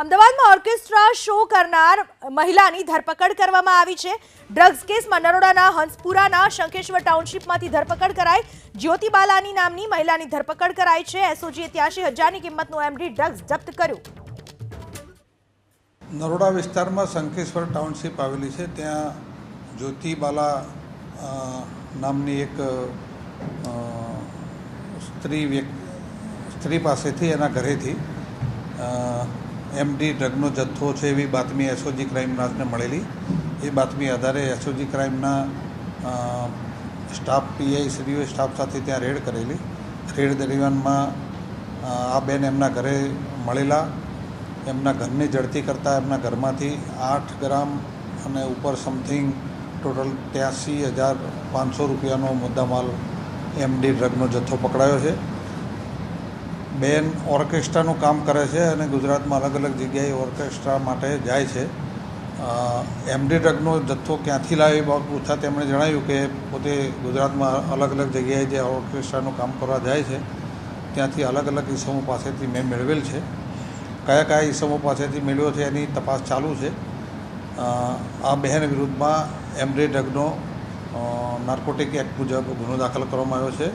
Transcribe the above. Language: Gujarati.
અમદાવાદમાં ઓર્કેસ્ટ્રા શો કરનાર મહિલાની ધરપકડ કરવામાં આવી છે. ડ્રગ્સ કેસમાં નરોડાના હંસપુરાના શંખેશ્વર ટાઉનશીપમાંથી ધરપકડ કરાઈ. જ્યોતિ બાલાની નામની મહિલાની ધરપકડ કરાઈ છે. એસઓજીએ ત્યાંશી હજારની કિંમતનું એમડી ડ્રગ્સ જપ્ત કર્યું. નરોડા વિસ્તારમાં શંખેશ્વર ટાઉનશીપ આવેલી છે. ત્યાં જ્યોતિબાલા બાલા નામની એક સ્ત્રી સ્ત્રી પાસેથી એના ઘરેથી એમડી ડ્રગનો જથ્થો છે એવી બાતમી એસઓજી ક્રાઇમ બ્રાન્ચને મળેલી. એ બાતમી આધારે એસઓજી ક્રાઇમના સ્ટાફ પીઆઈ શ્રીઓએ સ્ટાફ સાથે ત્યાં રેડ કરેલી. રેડ દરમિયાનમાં આ બેન એમના ઘરે મળેલા. એમના ઘરની જડતી કરતાં એમના ઘરમાંથી આઠ ગ્રામ અને ઉપર સમથિંગ ટોટલ ત્યાંસી હજાર પાંચસો રૂપિયાનો મુદ્દામાલ એમડી ડ્રગનો જથ્થો પકડાયો છે. બેન ઓર્કેસ્ટ્રાનું કામ કરે છે અને ગુજરાતમાં અલગ અલગ જગ્યાએ ઓર્કેસ્ટ્રા માટે જાય છે. એમડી ડ્રગનો જથ્થો ક્યાંથી લાવી પૂછતા તેમણે જણાવ્યું કે પોતે ગુજરાતમાં અલગ અલગ જગ્યાએ જે ઓર્કેસ્ટ્રાનું કામ કરવા જાય છે, ત્યાંથી અલગ અલગ ઈસમો પાસેથી મેં મેળવેલ છે. કયા કયા ઈસમો પાસેથી મેળવ્યો છે એની તપાસ ચાલુ છે. આ બહેન વિરુદ્ધમાં એમડી ડ્રગનો નાર્કોટિક એક્ટ મુજબ ગુનો દાખલ કરવામાં આવ્યો છે.